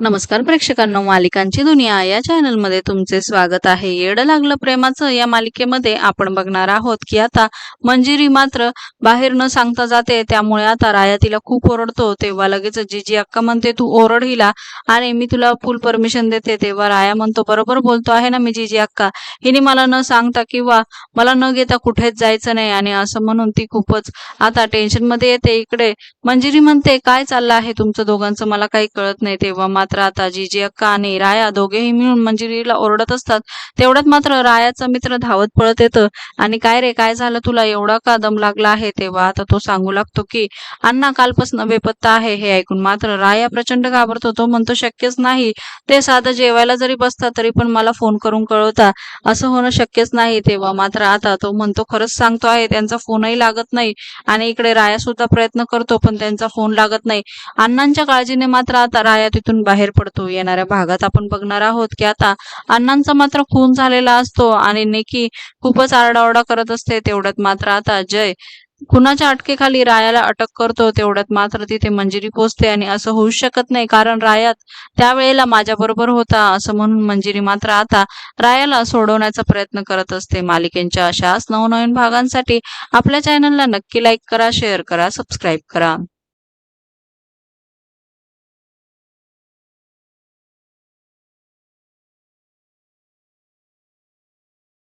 नमस्कार प्रेक्षकांनो मालिकांची दुनिया. या चॅनलमध्ये तुमचे स्वागत आहे. येड लागलं प्रेमाचं या मालिकेमध्ये आपण बघणार आहोत की आता मंजिरी मात्र बाहेर न सांगता जाते. त्यामुळे आता राया तिला खूप ओरडतो. तेव्हा लगेच जीजी अक्का म्हणते तू ओरड हिला आणि मी तुला फुल परमिशन देते. तेव्हा राया म्हणतो बरोबर बोलतो आहे ना मी जीजी अक्का. हिने मला न सांगता किंवा मला न घेता कुठेच जायचं नाही. आणि असं म्हणून ती खूपच आता टेन्शनमध्ये येते इकडे. मंजिरी म्हणते काय चाललं आहे तुमचं दोघांचं? मला काही कळत नाही. तेव्हा मात्र आता जीजी अक्का आणि राया दोघेही मिळून मंजिरीला ओरडत असतात तेवढ्यात मात्र रायाचा मित्र धावत पळत येतं. आणि काय रे काय झालं तुला? एवढा का दम लागला आहे? तेव्हा आता तो सांगू लागतो की अण्णा कालपासून बेपत्ता आहे. हे ऐकून मात्र राया प्रचंड घाबरतो. तो म्हणतो शक्यच नाही. ते साधं जेवायला जरी बसतात तरी पण मला फोन करून कळवता. असं होणं शक्यच नाही. तेव्हा मात्र आता तो म्हणतो खरंच सांगतो आहे त्यांचा फोनही लागत नाही. आणि इकडे राया सुद्धा प्रयत्न करतो पण त्यांचा फोन लागत नाही. अण्णांच्या काळजीने मात्र आता राया तिथून बाहेर बाहेर पडतो. येणाऱ्या भागात आपण बघणार आहोत की आता अण्णांचा मात्र खून झालेला असतो आणि नेकी खूपच आरडाओरडा करत असते. तेवढ्यात मात्र आता जय कुणाच्या अटकेखाली रायाला अटक करतो? तेवढ्यात मात्र तिथे मंजिरी पोचते आणि असं होऊ शकत नाही. कारण रायात त्यावेळेला माझ्या बरोबर होता असं म्हणून मंजिरी मात्र आता रायाला सोडवण्याचा प्रयत्न करत असते. मालिकेंच्या अशाच नवनवीन भागांसाठी आपल्या चॅनलला नक्की लाईक करा शेअर करा सबस्क्राईब करा.